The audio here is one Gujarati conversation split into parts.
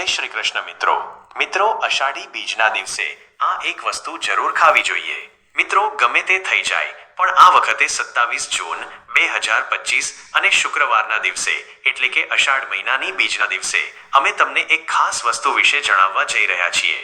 જય શ્રી કૃષ્ણ મિત્રો. મિત્રો, અષાઢી બીજના દિવસે આ એક વસ્તુ જરૂર ખાવી જોઈએ. મિત્રો, ગમે તે થઈ જાય, પણ આ વખતે સત્તાવીસ જૂન બે હજાર પચીસ અને શુક્રવારના દિવસે, એટલે કે અષાઢ મહિનાની બીજના દિવસે, અમે તમને એક ખાસ વસ્તુ વિશે જણાવવા જઈ રહ્યા છીએ.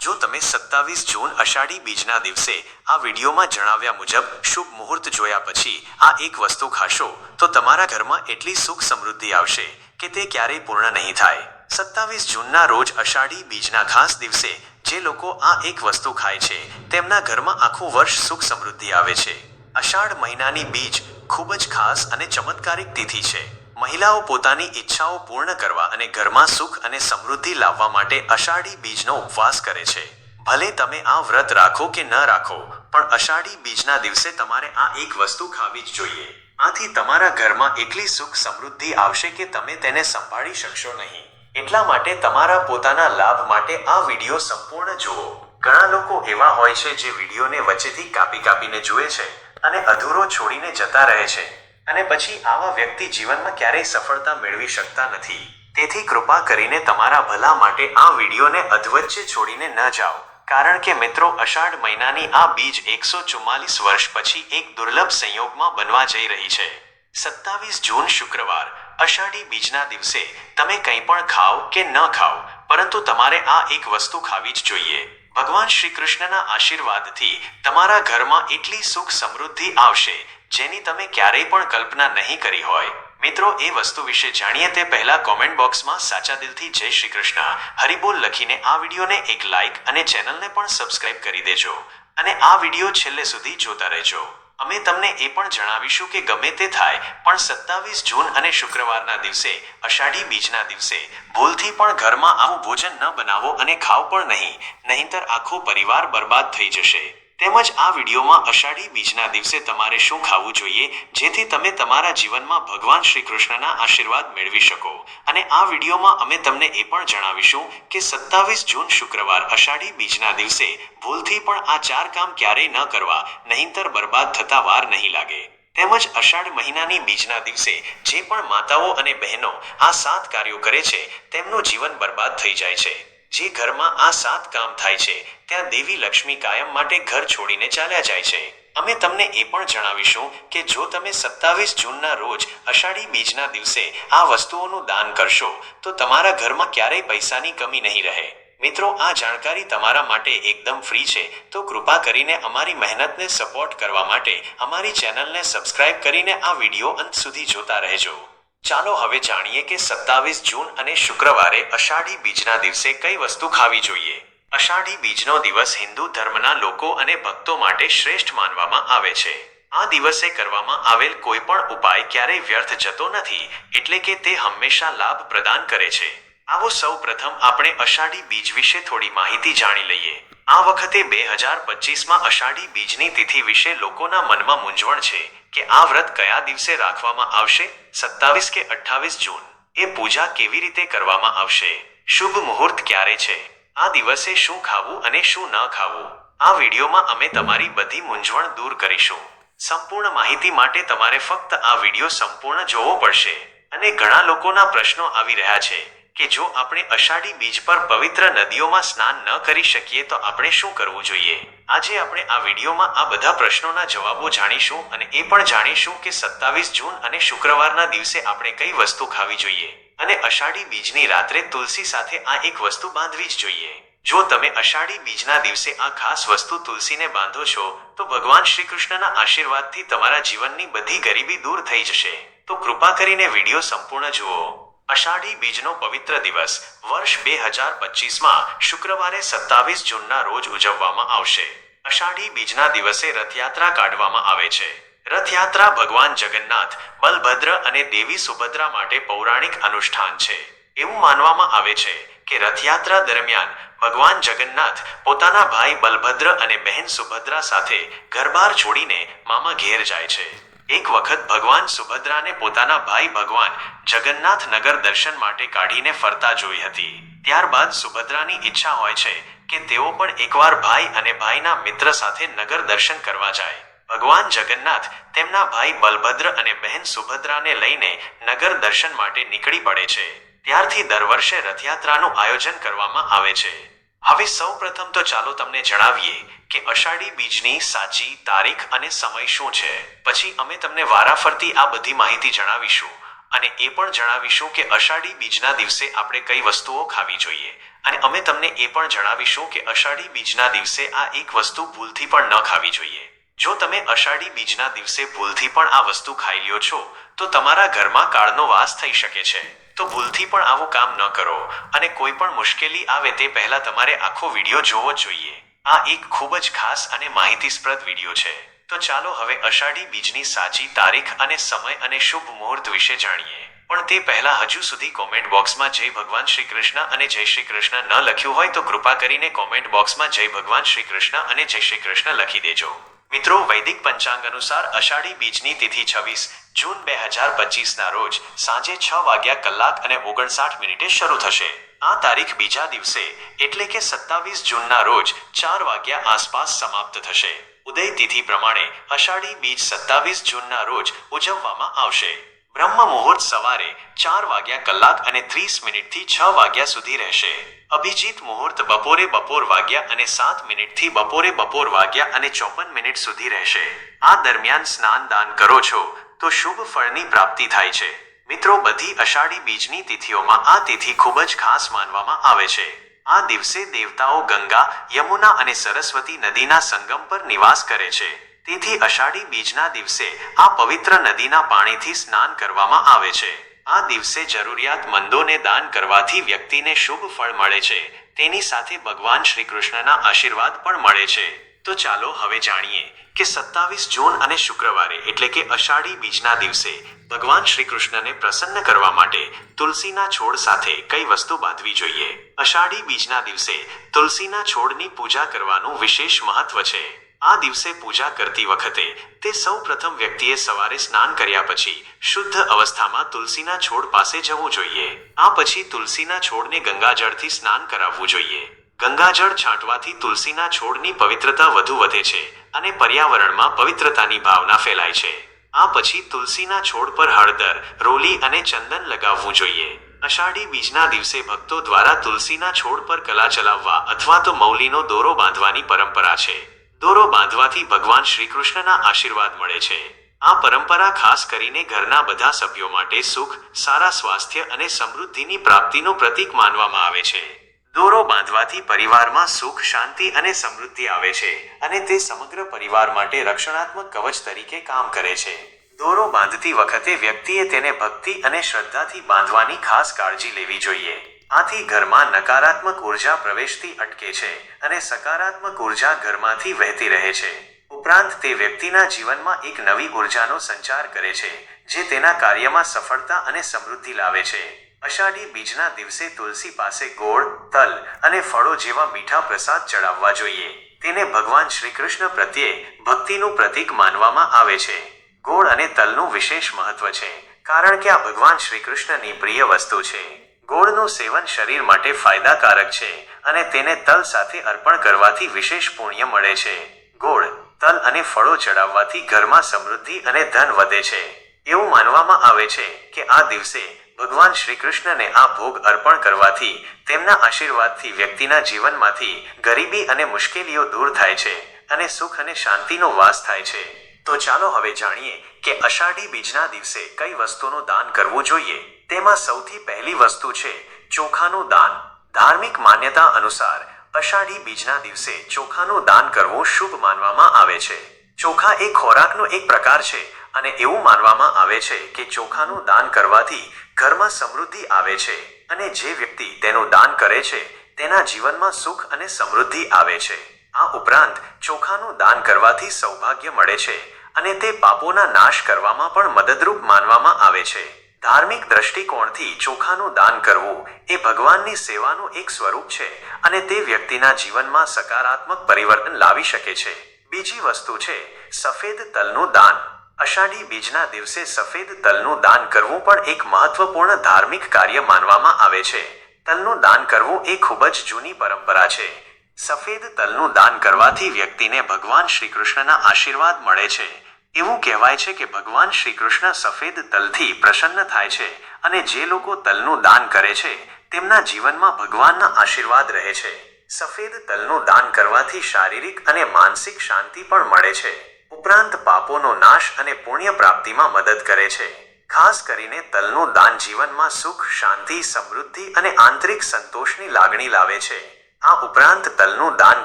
જો તમે સત્તાવીસ જૂન અષાઢી બીજના દિવસે આ વિડીયોમાં જણાવ્યા મુજબ શુભ મુહૂર્ત જોયા પછી આ એક વસ્તુ ખાશો, તો તમારા ઘરમાં એટલી સુખ સમૃદ્ધિ આવશે. કે તે ક્યારેય પૂર્ણ નહીં થાય. સત્તાવીસ જૂનના રોજ અષાઢી બીજના ખાસ દિવસે જે લોકો આ એક વસ્તુ ખાય છે, તેમના ઘરમાં આખું વર્ષ સુખ સમૃદ્ધિ આવે છે. અષાઢ મહિનાની બીજ ખૂબ જ ખાસ અને ચમત્કારિક તિથિ છે. મહિલાઓ પોતાની ઈચ્છાઓ પૂર્ણ કરવા અને ઘરમાં સુખ અને સમૃદ્ધિ લાવવા માટે અષાઢી બીજનો ઉપવાસ કરે છે. ભલે તમે આ વ્રત રાખો કે ન રાખો, પણ અષાઢી બીજના દિવસે તમારે આ એક વસ્તુ ખાવી જ જોઈએ. આથી તમારા ઘરમાં એટલી સુખ સમૃદ્ધિ આવશે કે તમે તેને સંભાળી શકશો નહીં. એટલા માટે તમારા પોતાના લાભ માટે આ વીડિયો સંપૂર્ણ જુઓ. ઘણા લોકો એવા હોય છે જે વિડીયોને વચ્ચેથી કાપી કાપીને જુએ છે અને અધૂરો છોડીને જતા રહે છે. અને પછી આવા વ્યક્તિ જીવનમાં ક્યારેય સફળતા મેળવી શકતા નથી. તેથી કૃપા કરીને તમારા ભલા માટે આ વિડીયોને અધવચ્ચે છોડીને ન જાઓ. કારણ કે મિત્રો, અષાઢ મહિનાની આ બીજ એકસો ચુમ્માલીસ વર્ષ પછી એક દુર્લભ સંયોગમાં બનવા જઈ રહી છે. સત્તાવીસ જૂન શુક્રવાર, અષાઢી બીજના દિવસે તમે કંઈ પણ ખાઓ કે ન ખાઓ, પરંતુ તમારે આ એક વસ્તુ ખાવી જ જોઈએ. ભગવાન શ્રી કૃષ્ણના આશીર્વાદથી તમારા ઘરમાં એટલી સુખ સમૃદ્ધિ આવશે, જેની તમે ક્યારેય પણ કલ્પના નહીં કરી હોય. મિત્રો, એ વસ્તુ વિશે જાણીએ તે પહેલા કોમેન્ટ બોક્સમાં સાચા દિલથી જય શ્રી કૃષ્ણ. હરિબોલ લખીને આ વિડીયોને એક લાઇક અને ચેનલને પણ સબસ્ક્રાઇબ કરી દેજો. અને આ વીડિયો છેલ્લે સુધી જોતા રહેજો. અમે તમને એ પણ જણાવીશું કે ગમે તે થાય, પણ સત્તાવીસ જૂન અને શુક્રવારના દિવસે, અષાઢી બીજના દિવસે, ભૂલથી પણ ઘરમાં આવું ભોજન ન બનાવો અને ખાવ પણ નહીં, નહીંતર આખો પરિવાર બરબાદ થઈ જશે. તેમજ આ વિડીયોમાં અષાઢી બીજના દિવસે તમારે શું ખાવું જોઈએ, જેથી તમે તમારા જીવનમાં ભગવાન શ્રી કૃષ્ણના આશીર્વાદ મેળવી શકો. અને આ વિડીયોમાં અમે તમને એ પણ જણાવીશું કે સત્તાવીસ જૂન શુક્રવાર અષાઢી બીજના દિવસે ભૂલથી પણ આ ચાર કામ ક્યારેય ન કરવા, નહીંતર બરબાદ થતા વાર નહીં લાગે. તેમજ અષાઢ મહિનાની બીજના દિવસે જે પણ માતાઓ અને બહેનો આ સાત કાર્યો કરે છે, તેમનું જીવન બરબાદ થઈ જાય છે. જે ઘરમાં આ સાત કામ થાય છે, ત્યાં દેવી લક્ષ્મી કાયમ માટે ઘર છોડીને ચાલ્યા જાય છે. અમે તમને એ પણ જણાવીશું કે જો તમે સત્તાવીસ જૂનના રોજ અષાઢી બીજના દિવસે આ વસ્તુઓનું દાન કરશો, તો તમારા ઘરમાં ક્યારેય પૈસાની કમી નહીં રહે. મિત્રો, આ જાણકારી તમારા માટે એકદમ ફ્રી છે, તો કૃપા કરીને અમારી મહેનતને સપોર્ટ કરવા માટે અમારી ચેનલને સબસ્ક્રાઇબ કરીને આ વીડિયો અંત સુધી જોતા રહેજો. ચાલો હવે જાણીએ કે સત્તાવીસ જૂન અને શુક્રવારે અષાઢી બીજના દિવસે કઈ વસ્તુ ખાવી જોઈએ? અષાઢી બીજનો દિવસ હિન્દુ ધર્મના લોકો અને ભક્તો માટે શ્રેષ્ઠ માનવામાં આવે છે. આ દિવસે કરવામાં આવેલ કોઈ પણ ઉપાય ક્યારેય વ્યર્થ જતો નથી, એટલે કે તે હંમેશા લાભ પ્રદાન કરે છે. આવો સૌ પ્રથમ આપણે અષાઢી બીજ વિશે થોડી માહિતી જાણી લઈએ. આ વખતે બે હજાર પચીસમાં અષાઢી બીજની તિથિ વિશે લોકોના મનમાં મૂંઝવણ છે. કે આ વ્રત કયા દિવસે રાખવામાં આવશે? સત્તાવીસ કે અઠ્ઠાવીસ જૂન. એ પૂજા કેવી રીતે કરવામાં આવશે? શુભ મુહૂર્ત ક્યારે છે? આ દિવસે શું ખાવું અને શું ન ખાવું? આ વિડીયોમાં અમે તમારી બધી મૂંઝવણ દૂર કરીશું. સંપૂર્ણ માહિતી માટે તમારે ફક્ત આ વીડિયો સંપૂર્ણ જોવો પડશે અને ઘણા લોકોના પ્રશ્નો આવી રહ્યા છે. કે જો આપણે અષાઢી બીજ પર પવિત્ર નદીઓમાં સ્નાન ન કરી શકીએ, તો આપણે શું કરવું જોઈએ? આજે આપણે આ વિડીયોમાં આ બધા પ્રશ્નોના જવાબો જાણીશું અને એ પણ જાણીશું કે સત્તાવીસ જૂન અને શુક્રવારના દિવસે આપણે કઈ વસ્તુ ખાવી જોઈએ અને અષાઢી બીજની રાત્રે તુલસી સાથે આ એક વસ્તુ બાંધવી જ જોઈએ. જો તમે અષાઢી બીજના દિવસે આ ખાસ વસ્તુ તુલસીને બાંધો છો, તો ભગવાન શ્રી કૃષ્ણના આશીર્વાદથી તમારા જીવનની બધી ગરીબી દૂર થઈ જશે. તો કૃપા કરીને વીડિયો સંપૂર્ણ જુઓ. અષાઢી બીજનો પવિત્ર દિવસ વર્ષ બે હજાર પચીસમાં શુક્રવારે સત્તાવીસ જૂનના રોજ ઉજવવામાં આવશે. અષાઢી બીજના દિવસે રથયાત્રા કાઢવામાં આવે છે. રથયાત્રા ભગવાન જગન્નાથ, બલભદ્ર અને દેવી સુભદ્રા માટે પૌરાણિક અનુષ્ઠાન છે. એવું માનવામાં આવે છે કે રથયાત્રા દરમિયાન ભગવાન જગન્નાથ પોતાના ભાઈ બલભદ્ર અને બહેન સુભદ્રા સાથે ઘરબાર છોડીને મામા ઘેર જાય છે. એક વખત ભગવાન સુભદ્રાને પોતાના ભાઈ ભગવાન જગન્નાથ નગર દર્શન માટે કાઢીને ફરતા જોઈ હતી. ત્યારબાદ સુભદ્રાની ઈચ્છા હોય છે કે તેઓ પણ એકવાર ભાઈ અને ભાઈના મિત્ર સાથે નગર દર્શન કરવા જાય. ભગવાન જગન્નાથ તેમના ભાઈ બલભદ્ર અને બહેન સુભદ્રાને લઈને નગર દર્શન માટે નીકળી પડે છે. ત્યારથી દર વર્ષે રથયાત્રાનું આયોજન કરવામાં આવે છે. હવે સૌ પ્રથમ તો ચાલો તમને જણાવીએ કે અષાઢી બીજની સાચી તારીખ અને સમય શું છે. પછી અમે તમને વારાફરતી આ બધી માહિતી જણાવીશું અને એ પણ જણાવીશું કે અષાઢી બીજના દિવસે આપણે કઈ વસ્તુઓ ખાવી જોઈએ. અને અમે તમને એ પણ જણાવીશું કે અષાઢી બીજના દિવસે આ એક વસ્તુ ભૂલથી પણ ન ખાવી જોઈએ. જો તમે અષાઢી બીજના દિવસે ભૂલથી પણ આ વસ્તુ ખાઈ લ્યો છો, તો તમારા ઘરમાં કાળનો વાસ થઈ શકે છે. તો ભૂલથી પણ આવું કામ ન કરો અને કોઈ પણ મુશ્કેલી આવે તે પહેલા તમારે આખો વીડિયો જોવો જોઈએ. આ એક ખૂબ જ ખાસ અને માહિતીસ્પ્રદ વીડિયો છે. તો ચાલો હવે અષાઢી બીજની સાચી તારીખ અને સમય અને શુભ મુહૂર્ત વિશે જાણીએ. પણ તે પહેલા હજુ સુધી કોમેન્ટ બોક્સમાં જય ભગવાન શ્રી કૃષ્ણ અને જય શ્રી કૃષ્ણ ન લખ્યું હોય તો કૃપા કરીને કોમેન્ટ બોક્સમાં જય ભગવાન શ્રી કૃષ્ણ અને જય શ્રી કૃષ્ણ લખી દેજો. મિત્રો, વૈદિક પંચાંગ અનુસાર અષાઢી બીજની તિથિ છવ્વીસ, જૂન બે હજાર પચીસના રોજ સાંજે છ વાગ્યા કલાક અને ઓગણસાઠ મિનિટે શરૂ થશે. આ તારીખ બીજા દિવસે, એટલે કે સત્તાવીસ જૂનના રોજ ચાર વાગ્યા આસપાસ સમાપ્ત થશે. ઉદય તિથિ પ્રમાણે અષાઢી બીજ સત્તાવીસ જૂનના રોજ ઉજવવામાં આવશે. બ્રહ્મ મુહૂર્ત સવારે ચાર વાગ્યા કલાક અને ત્રીસ મિનિટથી છ વાગ્યા સુધી રહેશે. અભિજીત મુહૂર્ત બપોરે બપોર વાગ્યા અને સાત મિનિટથી બપોરે બપોર વાગ્યા અને ચોપન મિનિટ સુધી રહેશે. આ દરમિયાન સ્નાન દાન કરો છો, તો શુભ ફળની પ્રાપ્તિ થાય છે. મિત્રો, બધી અષાઢી બીજની તિથિઓમાં આ તિથિ ખૂબ જ ખાસ માનવામાં આવે છે. આ દિવસે દેવતાઓ ગંગા, યમુના અને સરસ્વતી નદીના સંગમ પર નિવાસ કરે છે. તેથી અષાઢી બીજના દિવસે આ પવિત્ર નદીના પાણીથી સ્નાન કરવામાં આવે છે. આ દિવસે જરૂરિયાતમંદોને દાન કરવાથી વ્યક્તિને શુભ ફળ મળે છે. તેની સાથે ભગવાન શ્રી કૃષ્ણના આશીર્વાદ પણ મળે છે. તો ચાલો હવે જાણીએ કે સત્તાવીસ જૂન અને શુક્રવારે એટલે કે અષાઢી બીજના દિવસે ભગવાન શ્રી કૃષ્ણને પ્રસન્ન કરવા માટે તુલસીના છોડ સાથે કઈ વસ્તુ બાંધવી જોઈએ? અષાઢી બીજના દિવસે તુલસીના છોડની પૂજા કરવાનું વિશેષ મહત્વ છે. આ દિવસે પૂજા કરતી વખતે તે સૌ પ્રથમ વ્યક્તિએ સવારે સ્નાન કર્યા પછી શુદ્ધ અવસ્થામાં તુલસીના છોડ પાસે જવું જોઈએ. આ પછી તુલસીના છોડને ગંગાજળથી સ્નાન કરાવવું જોઈએ. ગંગાજળ છાંટવાથી તુલસીના છોડની પવિત્રતા વધુ વધે છે અને પર્યાવરણમાં પવિત્રતાની ભાવના ફેલાય છે. આ પછી તુલસીના છોડ પર હળદર, રોલી અને ચંદન લગાવવું જોઈએ. અષાઢી બીજના દિવસે ભક્તો દ્વારા તુલસીના છોડ પર કલા ચલાવવા અથવા તો મૌલીનો દોરો બાંધવાની પરંપરા છે. દોરો બાંધવાથી ભગવાન શ્રી કૃષ્ણના આશીર્વાદ મળે છે. આ પરંપરા ખાસ કરીને ઘરના બધા સભ્યો માટે સુખ, સારા સ્વાસ્થ્ય અને સમૃદ્ધિની પ્રાપ્તિનું પ્રતીક માનવામાં આવે છે. દોરો બાંધવાથી પરિવારમાં સુખ, શાંતિ અને સમૃદ્ધિ આવે છે અને તે સમગ્ર પરિવાર માટે રક્ષણાત્મક કવચ તરીકે કામ કરે છે. દોરો બાંધતી વખતે વ્યક્તિએ તેને ભક્તિ અને શ્રદ્ધાથી બાંધવાની ખાસ કાળજી લેવી જોઈએ. આથી ઘરમાં નકારાત્મક ઊર્જા પ્રવેશથી અટકે છે અને સકારાત્મક ઊર્જા ઘરમાંથી વહેતી રહે છે. ઉપરાંત તે વ્યક્તિના જીવનમાં એક નવી ઉર્જાનો સંચાર કરે છે, જે તેના કાર્યમાં સફળતા અને સમૃદ્ધિ લાવે છે. અષાઢી બીજના દિવસે તુલસી પાસે ગોળ, તલ અને ફળો જેવા મીઠા પ્રસાદ ચડાવવા જોઈએ. તેને ભગવાન શ્રી કૃષ્ણ પ્રત્યે ભક્તિનું પ્રતીક માનવામાં આવે છે. ગોળ અને તલનું વિશેષ મહત્વ છે, કારણ કે આ ભગવાન શ્રી કૃષ્ણની પ્રિય વસ્તુ છે. ગોળનું સેવન શરીર માટે ફાયદાકારક છે અને તેને તલ સાથે અર્પણ કરવાથી વિશેષ પુણ્ય મળે છે. ગોળ, તલ અને ફળો ચડાવવાથી ઘરમાં સમૃદ્ધિ અને ધન વધે છે. એવું માનવામાં આવે છે કે આ દિવસે ભગવાન શ્રી કૃષ્ણને આ ભોગ અર્પણ કરવાથી તેમના આશીર્વાદથી વ્યક્તિના જીવનમાંથી ગરીબી અને મુશ્કેલીઓ દૂર થાય છે અને સુખ અને શાંતિનો વાસ થાય છે. તો ચાલો હવે જાણીએ કે અષાઢી બીજના દિવસે કઈ વસ્તુનું દાન કરવું જોઈએ? તેમાં સૌથી પહેલી વસ્તુ છે ચોખાનું દાન. ધાર્મિક માન્યતા અનુસાર અષાઢી બીજના દિવસે ચોખાનું દાન કરવું શુભ માનવામાં આવે છે. ચોખા એ ખોરાકનો એક પ્રકાર છે અને એવું માનવામાં આવે છે કે ચોખાનું દાન કરવાથી ઘરમાં સમૃદ્ધિ આવે છે અને જે વ્યક્તિ તેનું દાન કરે છે તેના જીવનમાં સુખ અને સમૃદ્ધિ આવે છે. આ ઉપરાંત ચોખાનું દાન કરવાથી સૌભાગ્ય મળે છે અને તે પાપોના નાશ કરવામાં પણ મદદરૂપ માનવામાં આવે છે. ધાર્મિક દ્રષ્ટિકોણથી ચોખાનું દાન કરવું એ ભગવાનની સેવાનું એક સ્વરૂપ છે અને તે વ્યક્તિના જીવનમાં સકારાત્મક પરિવર્તન લાવી શકે છે. બીજી વસ્તુ છે, સફેદ તલનું દાન. અષાઢી બીજના દિવસે સફેદ તલનું દાન કરવું પણ એક મહત્વપૂર્ણ ધાર્મિક કાર્ય માનવામાં આવે છે. તલનું દાન કરવું એ ખૂબ જ જૂની પરંપરા છે. સફેદ તલનું દાન કરવાથી વ્યક્તિને ભગવાન શ્રી કૃષ્ણના આશીર્વાદ મળે છે. એવું કહેવાય છે કે ભગવાન શ્રી કૃષ્ણ સફેદ તલથી પ્રસન્ન થાય છે અને જે લોકો તલનું દાન કરે છે, તેમના જીવનમાં ભગવાનના આશીર્વાદ રહે છે. સફેદ તલનું દાન કરવાથી શારીરિક અને માનસિક શાંતિ પણ મળે છે. ઉપરાંત પાપોનો નાશ અને પુણ્ય પ્રાપ્તિમાં મદદ કરે છે. ખાસ કરીને તલનું દાન જીવનમાં સુખ, શાંતિ, સમૃદ્ધિ અને આંતરિક સંતોષની લાગણી લાવે છે. આ ઉપરાંત તલનું દાન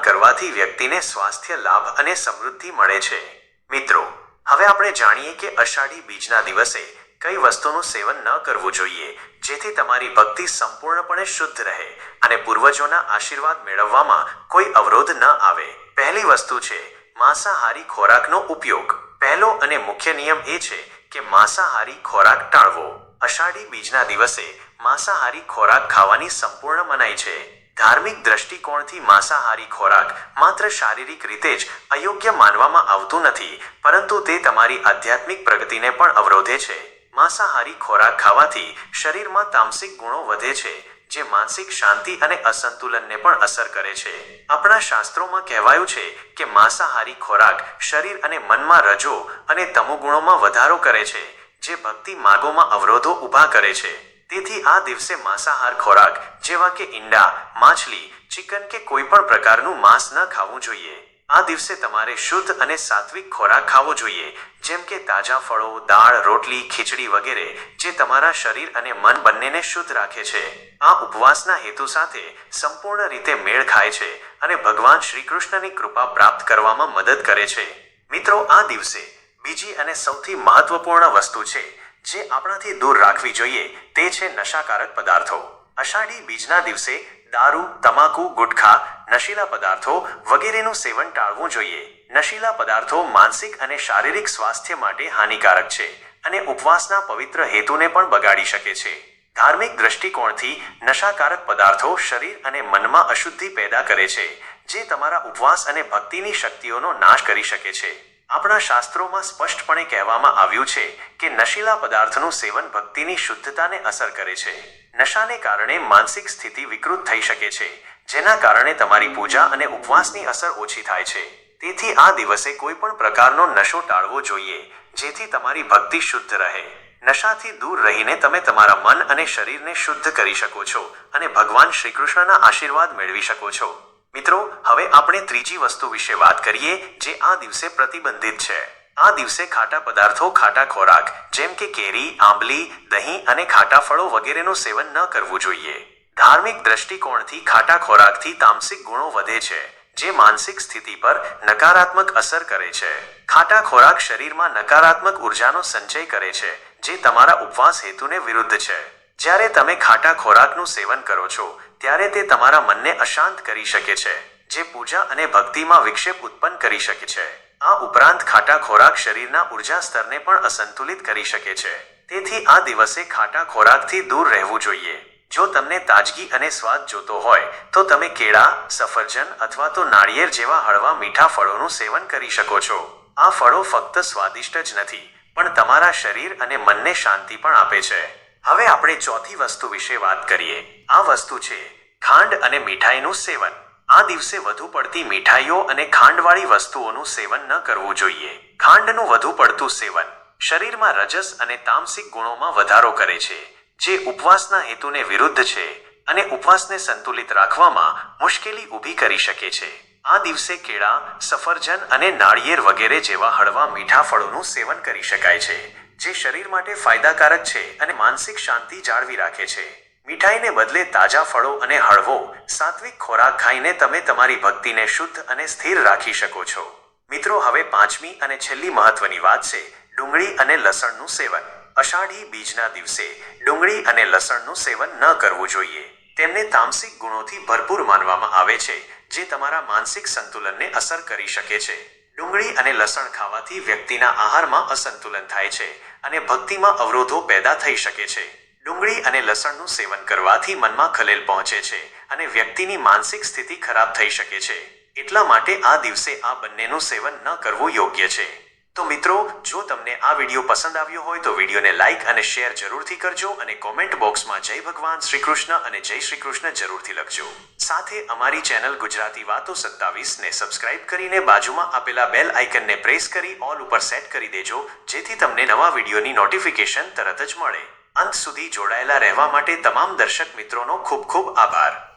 કરવાથી વ્યક્તિને સ્વાસ્થ્ય, લાભ અને સમૃદ્ધિ મળે છે. મિત્રો હવે આપણે જાણીએ કે અષાઢી બીજના દિવસે કઈ વસ્તુનું સેવન ન કરવું જોઈએ, જેથી તમારી ભક્તિ સંપૂર્ણપણે શુદ્ધ રહે અને પૂર્વજોના આશીર્વાદ મેળવવામાં કોઈ અવરોધ ન આવે. પહેલી વસ્તુ છે, માંસાહારી ખોરાકનો ઉપયોગ. પહેલો અને મુખ્ય નિયમ એ છે કે માંસાહારી ખોરાક ટાળવો. અષાઢી બીજના દિવસે માંસાહારી ખોરાક ખાવાની સંપૂર્ણ મનાઈ છે. ધાર્મિક દ્રષ્ટિકોણથી માંસાહારી ખોરાક માત્ર શારીરિક રીતે જ અયોગ્ય માનવામાં આવતું નથી, પરંતુ તે તમારી આધ્યાત્મિક પ્રગતિને પણ અવરોધે છે. માંસાહારી ખોરાક ખાવાથી શરીરમાં તામસિક ગુણો વધે છે, જે માનસિક શાંતિ અને અસંતુલનને પણ અસર કરે છે. આપણા શાસ્ત્રોમાં કહેવાયું છે કે માંસાહારી ખોરાક શરીર અને મનમાં રજો અને તમુગુણોમાં વધારો કરે છે, જે ભક્તિ માર્ગોમાં અવરોધો ઊભા કરે છે. તેથી આ દિવસે માંસાહાર ખોરાક, જેવા કે ઈંડા, માછલી, ચિકન કે કોઈ પણ પ્રકારનું માંસ ન ખાવું જોઈએ. આ દિવસે તમારે શુદ્ધ અને સાત્વિક ખોરાક ખાવો જોઈએ, જેમ કે તાજા ફળો, દાળ, રોટલી, ખીચડી વગેરે, જે તમારા શરીર અને મન બંનેને શુદ્ધ રાખે છે. આ ઉપવાસના હેતુ સાથે સંપૂર્ણ રીતે મેળ ખાય છે અને ભગવાન શ્રી કૃષ્ણની કૃપા પ્રાપ્ત કરવામાં મદદ કરે છે. મિત્રો, આ દિવસે બીજી અને સૌથી મહત્વપૂર્ણ વસ્તુ છે જે આપણાથી દૂર રાખવી જોઈએ તે છે નશાકારક પદાર્થો. અષાઢી બીજના દિવસે દારૂ, તમાકુ, ગુટખા, નશીલા પદાર્થો વગેરેનું સેવન ટાળવું જોઈએ. નશીલા પદાર્થો માનસિક અને શારીરિક સ્વાસ્થ્ય માટે હાનિકારક છે અને ઉપવાસના પવિત્ર હેતુને પણ બગાડી શકે છે. ધાર્મિક દ્રષ્ટિકોણથી નશાકારક પદાર્થો શરીર અને મનમાં અશુદ્ધિ પેદા કરે છે, જે તમારા ઉપવાસ અને ભક્તિની શક્તિઓનો નાશ કરી શકે છે. આપણા શાસ્ત્રોમાં સ્પષ્ટપણે કહેવામાં આવ્યું છે કે નશીલા પદાર્થનું સેવન ભક્તિની શુદ્ધતાને અસર કરે છે. નશાને કારણે માનસિક સ્થિતિ વિકૃત થઈ શકે છે, જેના કારણે તમારી પૂજા અને ઉપવાસની અસર ઓછી થાય છે. તેથી આ દિવસે કોઈ પણ પ્રકારનો નશો ટાળવો જોઈએ, જેથી તમારી ભક્તિ શુદ્ધ રહે. નશાથી દૂર રહીને તમે તમારા મન અને શરીરને શુદ્ધ કરી શકો છો અને ભગવાન શ્રી કૃષ્ણના આશીર્વાદ મેળવી શકો છો. મિત્રો, હવે આપણે ત્રીજી વસ્તુ વિશે વાત કરીએ, જે આ દિવસે પ્રતિબંધિત છે. આ દિવસે ખાટા પદાર્થો, ખાટા ખોરાક, જેમ કે કેરી, આંબલી, દહીં અને ખાટા ફળો વગેરેનું સેવન ન કરવું જોઈએ. ધાર્મિક દ્રષ્ટિકોણથી ખાટા ખોરાકથી તામસિક ગુણો વધે છે, જે માનસિક સ્થિતિ પર નકારાત્મક અસર કરે છે. ખાટા ખોરાક શરીરમાં નકારાત્મક ઉર્જાનો સંચય કરે છે, જે તમારા ઉપવાસ હેતુને વિરુદ્ધ છે. જ્યારે તમે ખાટા ખોરાકનું સેવન કરો છો ત્યારે તે તમારા મનને અશાંત કરી શકે છે, જે પૂજા અને ભક્તિમાં વિક્ષેપ ઉત્પન્ન કરી શકે છે. આ ઉપરાંત ખાટા ખોરાક શરીરના ઊર્જા સ્તરને પણ અસંતુલિત કરી શકે છે. તેથી આ દિવસે ખાટા ખોરાકથી દૂર રહેવું જોઈએ. જો તમને તાજગી અને સ્વાદ જોતો હોય, તો તમે કેળા, સફરજન અથવા તો નાળિયેર જેવા હળવા મીઠા ફળોનું સેવન કરી શકો છો. આ ફળો ફક્ત સ્વાદિષ્ટ જ નથી, પણ તમારા શરીર અને મનને શાંતિ પણ આપે છે. હવે આપણે ચોથી વસ્તુ વિશે વાત કરીએ. આ વસ્તુ છે ખાંડ અને મીઠાઈનું સેવન. આ દિવસે વધુ પડતી મીઠાઈઓ અને ખાંડવાળી વસ્તુઓનું સેવન ન કરવું જોઈએ. ખાંડનું વધુ પડતું સેવન શરીરમાં રજસ અને તામસિક ગુણોમાં વધારો કરે છે, જે ઉપવાસના હેતુને વિરુદ્ધ છે અને ઉપવાસને સંતુલિત રાખવામાં મુશ્કેલી ઊભી કરી શકે છે. આ દિવસે કેળા, સફરજન અને નાળિયેર વગેરે જેવા હળવા મીઠા ફળોનું સેવન કરી શકાય છે. જે શરીર માટે ફાયદાકારક છે અને માનસિક શાંતિ જાળવી રાખે છે. મીઠાઈને બદલે તાજા ફળો અને હળવો, સાત્વિક ખોરાક ખાઈને તમે તમારી ભક્તિને શુદ્ધ અને સ્થિર રાખી શકો છો. મિત્રો, હવે પાંચમી અને છેલ્લી મહત્વની વાત છે, ડુંગળી અને લસણનું સેવન. અષાઢી બીજના દિવસે, ડુંગળી અને લસણનું સેવન ન કરવું જોઈએ. તેમને તામસિક ગુણોથી ભરપૂર માનવામાં આવે છે, જે તમારા માનસિક સંતુલનને અસર કરી શકે છે. ડુંગળી અને લસણ ખાવાથી વ્યક્તિના આહારમાં અસંતુલન થાય છે. અને ભક્તિમાં અવરોધો પેદા થઈ શકે છે. ડુંગળી અને લસણનું સેવન કરવાથી મનમાં ખલેલ પહોંચે છે અને વ્યક્તિની માનસિક સ્થિતિ ખરાબ થઈ શકે છે. એટલા માટે આ દિવસે આ બંનેનું સેવન ન કરવું યોગ્ય છે. તો મિત્રો, જો તમને આ વીડિયો પસંદ આવ્યો હોય તો વિડીયોને લાઈક અને શેર જરૂરથી કરજો અને કોમેન્ટ બોક્સમાં જય ભગવાન શ્રી કૃષ્ણ અને જય શ્રી કૃષ્ણ જરૂરથી લખજો. સાથે અમારી ચેનલ ગુજરાતી વાતો સત્તાવીસને સબસ્ક્રાઇબ કરીને બાજુમાં આપેલા બેલ આઇકનને પ્રેસ કરી ઓલ ઉપર સેટ કરી દેજો, જેથી તમને નવા વિડીયોની નોટિફિકેશન તરત જ મળે. અંત સુધી જોડાયેલા રહેવા માટે તમામ દર્શક મિત્રોનો ખૂબ ખૂબ આભાર.